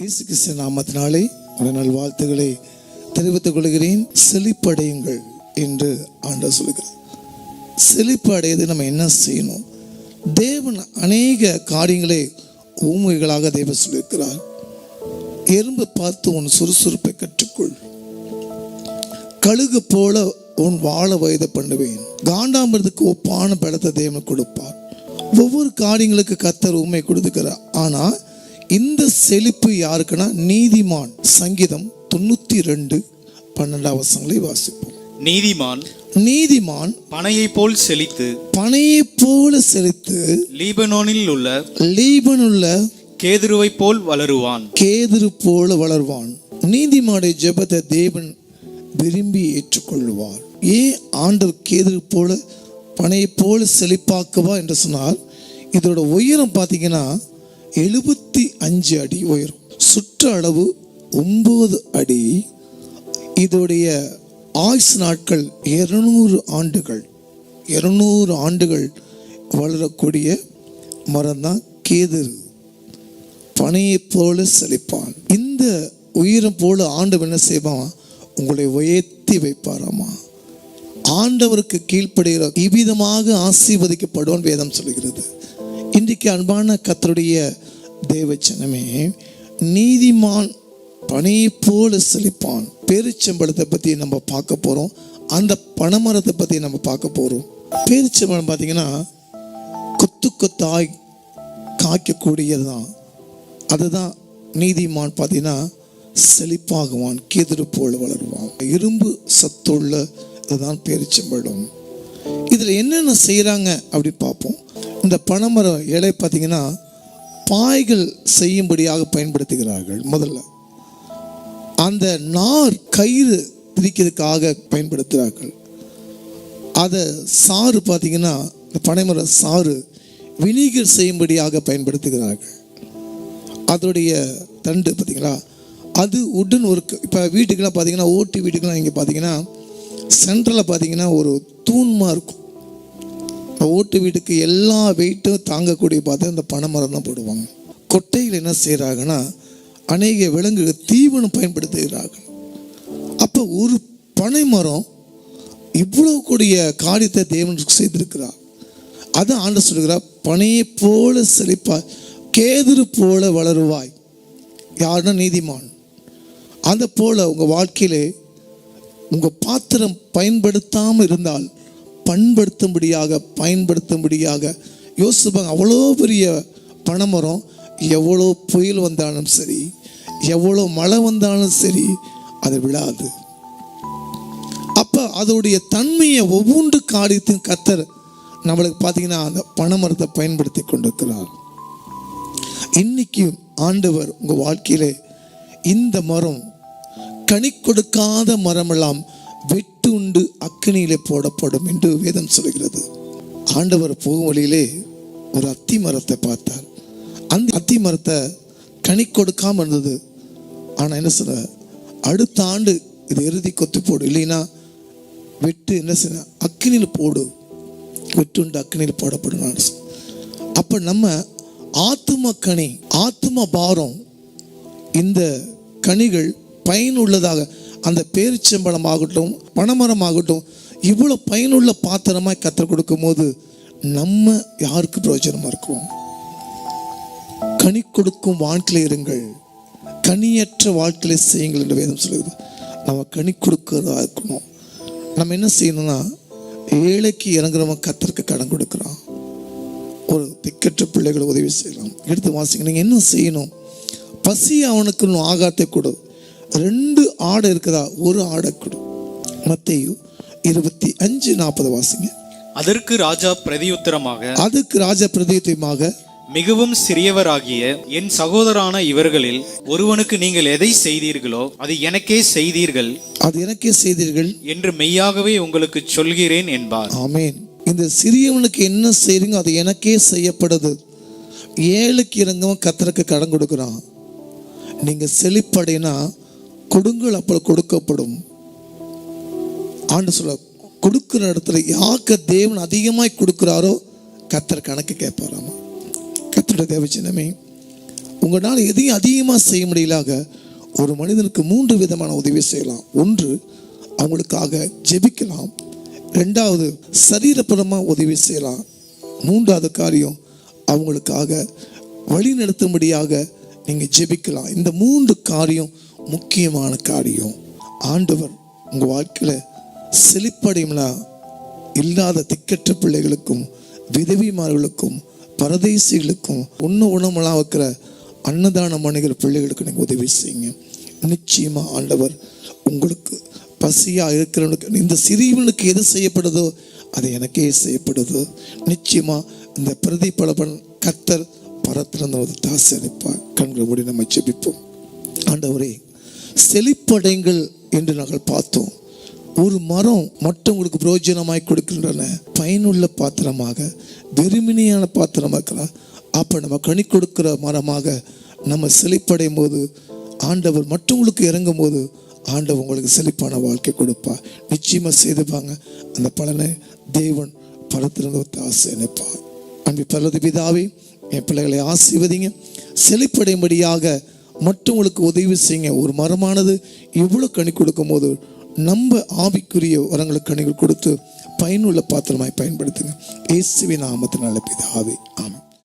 இயேசு கிறிஸ்து நாமத்தினாலே அதனால் நல் வாழ்த்துக்களை தெரிவித்துக் கொள்கிறேன். செழிப்படையுங்கள் என்று ஆண்டவர் சொல்லுகிறார் செழிப்பு அடையது நம்ம என்ன செய்யணும்? தேவன் அநேக காரியங்களை ஊமைகளாக தேவன் சொல்லியிருக்கிறார். எறும்பு பார்த்து உன் சுறுசுறுப்பை கற்றுக்கொள். கழுகு போல உன் வாழ வயது பண்ணுவேன். காண்டாமிரதுக்கு ஒப்பான பலத்தை தேவன் கொடுப்பார். ஒவ்வொரு காரியங்களுக்கு கத்தர் உண்மை கொடுத்துக்கிறார். ஆனால் இந்த செழிப்பு யாருக்குன்னா? நீதிமான். சங்கீதம் தொண்ணூத்தி ரெண்டு பன்னெண்டாம் வசங்களை வாசிப்போம். நீதிமான் நீதிமான் பனையைப் போல் செழித்து பனையைப் போல செழித்து லீபனோனில் உள்ள லீபனுள்ள கேதுருவைப் போல் வளருவான். கேதுரு போல வளர்வான். நீதிமானுடைய ஜெபத்தை தேவன் விரும்பி ஏற்றுக்கொள்வார் ஏன் ஆண்டவர் கேதுரு போல பனையை போல செழிப்பாக்குவா என்று சொன்னால் இதோட உயரம் பார்த்தீங்கன்னா எழுபத்தி அஞ்சு அடி உயரும். சுற்ற அளவு ஒன்பது அடி. இதோடைய ஆயுஸ் நாட்கள் இருநூறு ஆண்டுகள். இருநூறு ஆண்டுகள் வளரக்கூடிய மரம் தான் கேதரு பனையைப் போல செழிப்பான். இந்த உயிரம் போல ஆண்டவன் என்ன செய்வான்? உங்களை உயர்த்தி வைப்பாராமா? ஆண்டவருக்கு கீழ்ப்படுகிற இவ்விதமாக ஆசீர்வதிக்கப்படுவான் வேதம் சொல்கிறது இன்றைக்கு அன்பான கத்தருடைய தேவச்சனமே நீதிமான் பனை போல செழிப்பான். பேரிச்சம்பழத்தை பற்றி நம்ம பார்க்க போகிறோம் அந்த பனைமரத்தை பற்றி நம்ம பார்க்க போகிறோம் பேரிச்சம்பழம் பார்த்தீங்கன்னா கொத்து கொத்தாய் காய்க்கக்கூடியது தான் அதுதான் நீதிமான் பார்த்தீங்கன்னா செழிப்பாகுவான் கேதுரு போல் வளருவான். இரும்பு சத்துள்ள இதுதான் பேரிச்சம்பழம். இதில் என்னென்ன செய்கிறாங்க அப்படி பார்ப்போம். இந்த பனைமரம் இலை பார்த்தீங்கன்னா பாய்கள் செய்யும்படியாக பயன்படுத்துகிறார்கள் முதல்ல. அந்த நார் கயிறு பிரிக்கிறதுக்காக பயன்படுத்துகிறார்கள். அதை சாறு பார்த்தீங்கன்னா இந்த பனைமர சாறு வினிகர் செய்யும்படியாக பயன்படுத்துகிறார்கள். அதோடைய தண்டு பார்த்தீங்களா அது உடன் ஒரு இப்போ வீட்டுக்கெல்லாம் பார்த்தீங்கன்னா ஓட்டு வீட்டுக்கெல்லாம் இங்கே பார்த்தீங்கன்னா சென்ட்ரலில் பார்த்தீங்கன்னா ஒரு தூண்மா இருக்கும். ஓட்டு வீட்டுக்கு எல்லா வெயிட்டும் தாங்கக்கூடிய பார்த்து இந்த பனைமரம் தான் போடுவாங்க. கொட்டையில் என்ன செய்கிறாங்கன்னா அநேக விலங்குகள் தீவனம் பயன்படுத்துகிறார்கள். அப்போ ஒரு பனை மரம் இவ்வளவு கூடிய காரியத்தை தேவன் செய்திருக்கிறார். அதை ஆண்டு சொல்கிறார் பனையை போல செழிப்பாய் கேதுரு போல வளருவாய். யாருன்னா நீதிமான். அந்த போல உங்கள் வாழ்க்கையிலே உங்கள் பாத்திரம் பயன்படுத்தாமல் இருந்தால் பண்படுத்தும்படியாக பயன்படுத்தும்படியாக யோசிப்பாங்க. அவ்வளோ பெரிய பனைமரம் எவ்வளோ புயல் வந்தாலும் சரி எவ்வளோ மழை வந்தாலும் சரி அது விழாது. அப்போ அதோடைய தன்மையை ஒவ்வொன்று காரியத்தையும் கத்தர் நம்மளுக்கு பார்த்தீங்கன்னா அந்த பணமரத்தை பயன்படுத்தி கொண்டிருக்கிறார். இன்னைக்கு ஆண்டவர் உங்கள் வாழ்க்கையிலே இந்த மரம் கனி கொடுக்காத மரமெல்லாம் வெட்டு உண்டு அக்கினியிலே போடப்படும் என்று வேதம் சொல்கிறது. ஆண்டவர் போகும் வழியிலே ஒரு அத்தி மரத்தை பார்த்தார். அந்த அத்தி மரத்தை கனி கொடுக்காமல் இருந்தது. ஆனால் என்ன சொன்ன அடுத்த ஆண்டு இது இறுதி கொத்து போடு. இல்லைன்னா வெட்டு என்ன செய்ய அக்கினியில் போடு. வெட்டுண்டு அக்கினியில் போடப்படும் நான் அப்ப நம்ம ஆத்தும கனி ஆத்தும பாரம் இந்த கனிகள் பயனுள்ளதாக அந்த பேரிச்சம்பழம் ஆகட்டும் பனைமரம் ஆகட்டும் இவ்வளோ பயனுள்ள பாத்திரமாக கற்றுக் கொடுக்கும் போது நம்ம யாருக்கு பிரயோஜனமாக இருக்கிறோம் கனி கொடுக்கும் வாழ்க்கையில் இருங்கள். கனியற்ற வாழ்க்கையை செய்யுங்கள் என்று வேதம் சொல்லுது நம்ம கனி கொடுக்கிறதா இருக்கணும். நம்ம என்ன செய்யணும்னா ஏழைக்கு இறங்குறவன் கத்திற்கு கடன் கொடுக்குறான். ஒரு திக்கற்ற பிள்ளைகளை உதவி செய்யலாம். எடுத்து வாசிங்க. நீங்கள் என்ன செய்யணும்? பசி அவனுக்கு இன்னும் ஆகாத்தை கொடு. ரெண்டு ஆடை இருக்குதா? ஒரு ஆடை கொடு. மத்தேயு இருபத்தி அஞ்சு நாற்பது வாசிங்க. அதற்கு ராஜா பிரதியுத்தரமாக அதுக்கு ராஜ பிரதியத்தையுமாக மிகவும் சிறியவராகிய என் சகோதரான இவர்களில் ஒருவனுக்கு நீங்கள் எதை செய்தீர்களோ அது எனக்கே செய்தீர்கள். அது எனக்கே செய்தீர்கள். என்று மெய்யாகவே உங்களுக்கு சொல்கிறேன் என்பார். ஆமேன். இந்த சிறியவனுக்கு என்ன செய்றீங்க அது எனக்கே செய்யப்படுது. ஏழுக்கு இறங்கவும் கத்தருக்கு கடன் கொடுக்குறான். நீங்க செழிப்படைனா கொடுங்கள் அப்போ கொடுக்கப்படும். ஆண்டு சொல்ல கொடுக்குற இடத்துல யாக்க தேவன் அதிகமாய் கொடுக்குறாரோ கத்தர் கணக்கு கேட்பாராமா? கத்தோட தேவ சின்னமே உங்களால் எதையும் அதிகமாக செய்ய முடியலாக ஒரு மனிதனுக்கு மூன்று விதமான உதவி செய்யலாம். ஒன்று அவங்களுக்காக ஜெபிக்கலாம். ரெண்டாவது சரீரப்படமாக உதவி செய்யலாம். மூன்றாவது காரியம் அவங்களுக்காக வழி நடத்தும்படியாக நீங்கள் ஜெபிக்கலாம். இந்த மூன்று காரியம் முக்கியமான காரியம். ஆண்டவர் உங்கள் வாழ்க்கையில் செழிப்படையும்னா இல்லாத திக்கற்ற பிள்ளைகளுக்கும் விதவிமார்களுக்கும் பரதேசிகளுக்கும் ஒன்று உணவுலாம் வைக்கிற அன்னதான மனைகிற பிள்ளைகளுக்கு நீங்கள் உதவி செய்யுங்க. நிச்சயமாக ஆண்டவர் உங்களுக்கு பசியாக இருக்கிறவனுக்கு இந்த சிறியவனுக்கு எது செய்யப்படுதோ அது எனக்கே செய்யப்படுதோ. நிச்சயமாக இந்த பிரதிபலபன் கத்தர் பரத்திலிருந்து ஒரு தாசி அனுப்பார். கண்கள் மூடி நம்ம ஜெபிப்போம். ஆண்டவரே செழிப்படைங்கள் என்று நாங்கள் பார்த்தோம். ஒரு மரம் மற்றவங்களுக்கு பிரயோஜனமாய் கொடுக்கின்றன. பயனுள்ள பாத்திரமாக வெறுமினியான பாத்திரமாக அப்போ நம்ம கனி கொடுக்கிற மரமாக நம்ம செழிப்படையும் போது ஆண்டவர் மற்றவங்களுக்கு இறங்கும் போது ஆண்டவர் உங்களுக்கு செழிப்பான வாழ்க்கை கொடுப்பா. நிச்சயமாக செய்துப்பாங்க அந்த பலனை தேவன் பலத்திலிருந்து ஒரு ஆசை நினைப்பார் அன்பு பரலது பிதாவே என் பிள்ளைகளை ஆசீர்வதிங்க. செழிப்படையும்படியாக மற்றவங்களுக்கு உதவி செய்யுங்க. ஒரு மரமானது இவ்வளோ கனி கொடுக்கும் போது நம்ம ஆவிக்குரிய வரங்களுக்கு கனிகள் கொடுத்து பயனுள்ள பாத்திரமாய் பயன்படுத்துங்க. இயேசுவின் நாமத்தினால பிதாவே. ஆமாம்